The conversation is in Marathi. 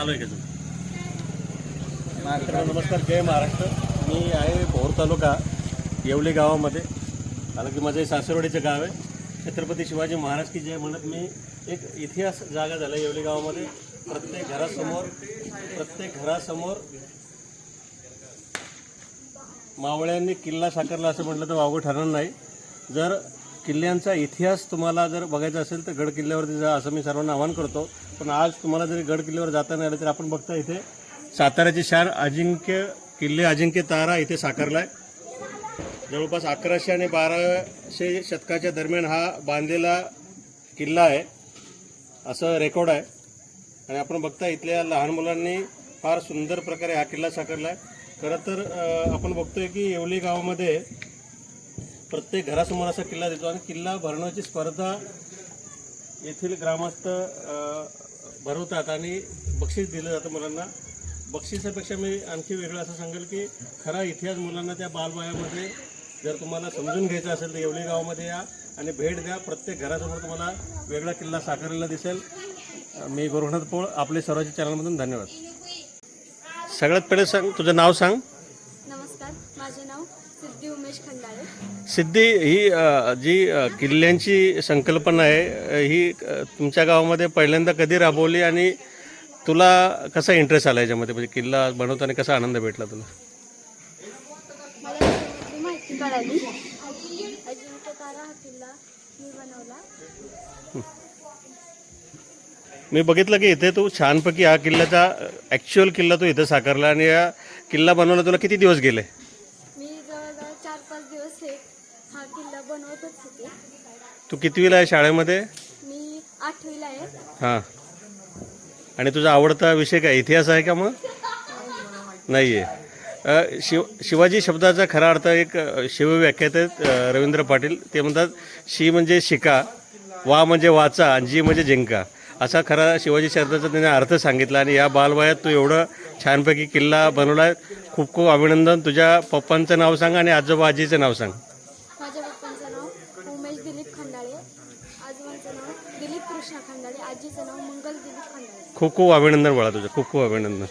आलो का तुम्ही नमस्कार जय महाराष्ट्र. मी आहे भोर तालुका येवले गावामध्ये. कारण की माझं हे सासरवाडीचं गाव आहे. छत्रपती शिवाजी महाराज की जय म्हणत मी एक इतिहास जागा झाला येवले गावामध्ये. प्रत्येक घरासमोर प्रत्येक घरासमोर मावळ्यांनी किल्ला साकारला असं म्हटलं तर वावगं ठरणार नाही. जर किल्ल्यांचा इतिहास तुम्हाला जर बघायचा असेल तर गड किल्ल्यावरती जा असं मी सर्वांना आवाहन करतो. पण आज तुम्हाला जरी गड किल्ल्यावर जाता नाही आलं तर आपण बघता इथे साताऱ्याचे शार अजिंक्य किल्ले अजिंक्य तारा इथे साकारला आहे जवळपास अकराशे आणि बाराशे शतकाच्या दरम्यान हा बांधलेला किल्ला आहे. असं रेकॉर्ड आहे. आणि आपण बघता इथल्या लहान मुलांनी फार सुंदर प्रकारे हा किल्ला साकारला आहे खरं तर आपण बघतोय की येवली गावामध्ये प्रत्येक घरासमोर असा किल्ला देतो आणि किल्ला भरण्याची स्पर्धा येथील ग्रामस्थ भरवतात आणि बक्षीस दिलं जातं मुलांना. बक्षिसापेक्षा मी आणखी वेगळं असं सांगेल की खरा इतिहास मुलांना त्या बालवयामध्ये जर तुम्हाला समजून घ्यायचं असेल तर येवली गावामध्ये या आणि भेट द्या. प्रत्येक घरासमोर तुम्हाला वेगळा किल्ला साकारलेला दिसेल. मी गोरखनाथ पोळ आपले सर्वांच्या चॅनलमधून धन्यवाद. सगळ्यात पहिले सांग तुझं नाव सांग. सिद्धी उमेश खंडाळे. सिद्धी ही अ, जी अ, किल्ल्यांची संकल्पना आहे ही अ, तुमच्या गावामध्ये पहिल्यांदा कधी राबवली आणि तुला कसा इंटरेस्ट आला याच्यामध्ये? म्हणजे किल्ला बनवताना कसा आनंद भेटला तुला? मला त्याच्याबद्दल माहिती कळाली. अजिंक्य तारा हा किल्ला. मी बनवला. मी बघितलं की इथे तू छानपैकी हा किल्ल्याचा ॲक्च्युअल किल्ला तू इथं साकारला आणि या किल्ला बनवायला तुला किती दिवस गेले मी जवळजवळ चार पाच दिवस हे हा किल्ला बनवतच होते. तू कितवीला आहे शाळेमध्ये? मी आठवीला आहे. हां. आणि तुझा आवडता विषय काय इतिहास आहे का मग? नाही आहे शिव शिवाजी शब्दाचा खरा अर्थ एक शिवव्याख्यात आहेत रवींद्र पाटील. ते म्हणतात शी म्हणजे शिका वा म्हणजे वाचा आणि जी म्हणजे जिंका. असा खरा शिवाजी शब्दाचा त्याने अर्थ सांगितला आणि या बालवयात तू एवढं छानपैकी किल्ला बनवला आहे खूप खूप अभिनंदन. तुझ्या पप्पांचं नाव सांग आणि आजोबा आजीचं नाव सांग माझ्या पप्पांचं नाव उमेश दिलीप आजोबांचं नाव दिलीप कृष्णा खंडाळे. आजीचं नाव मंगल दिलीप खंडाळे. खूप खूप अभिनंदन बाळा तुझं. खूप खूप अभिनंदन.